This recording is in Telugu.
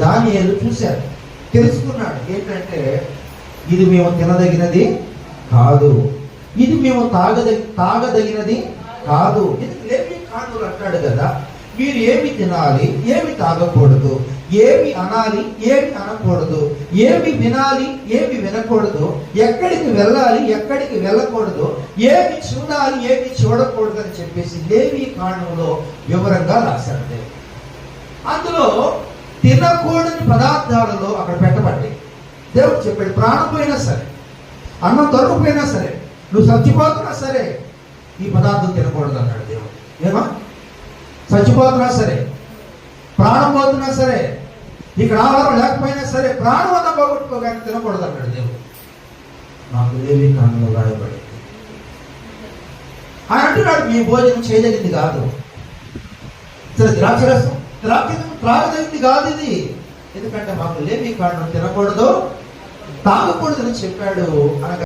దాని ఏదో చూశారు. తెలుసుకున్నాడు. ఏంటంటే ఇది మేము తినదగినది కాదు. ఇది మేము తాగద తాగదగినది కాదు. ఇది లేవి కాండులు అంటాడు కదా. మీరు ఏమి తినాలి ఏమి తాగకూడదు ఏమి అనాలి ఏమి అనకూడదు ఏమి వినాలి ఏమి వినకూడదు ఎక్కడికి వెళ్ళాలి ఎక్కడికి వెళ్ళకూడదు ఏమి చూడాలి ఏమి చూడకూడదు అని చెప్పేసి లేవి కాణంలో వివరంగా రాశాడు అందులో తినకూడని పదార్థాలలో అక్కడ పెట్టబట్టి దేవుడు చెప్పాడు ప్రాణం పోయినా సరే అన్నం దొరకపోయినా సరే నువ్వు చచ్చిపోతున్నా సరే ఈ పదార్థం తినకూడదు అన్నాడు దేవుడు. ఏమా? చచ్చిపోతున్నా సరే ప్రాణం పోతున్నా సరే ఇక్కడ ఆహారం లేకపోయినా సరే ప్రాణం అంతా పోగొట్టుకోగానే తినకూడదు అన్నాడు దేవుడు. నాకు దేవి కాలంలో రాయబడింది ఆయన అంటున్నాడు మీ భోజనం చేయదగింది కాదు. సరే ద్రాక్షరసం. ద్రాక్ష త్రాగదగింది కాదు ఇది ఎందుకంటే మాకు లేమి కారణం తినకూడదు తాగకూడదని చెప్పాడు అనగా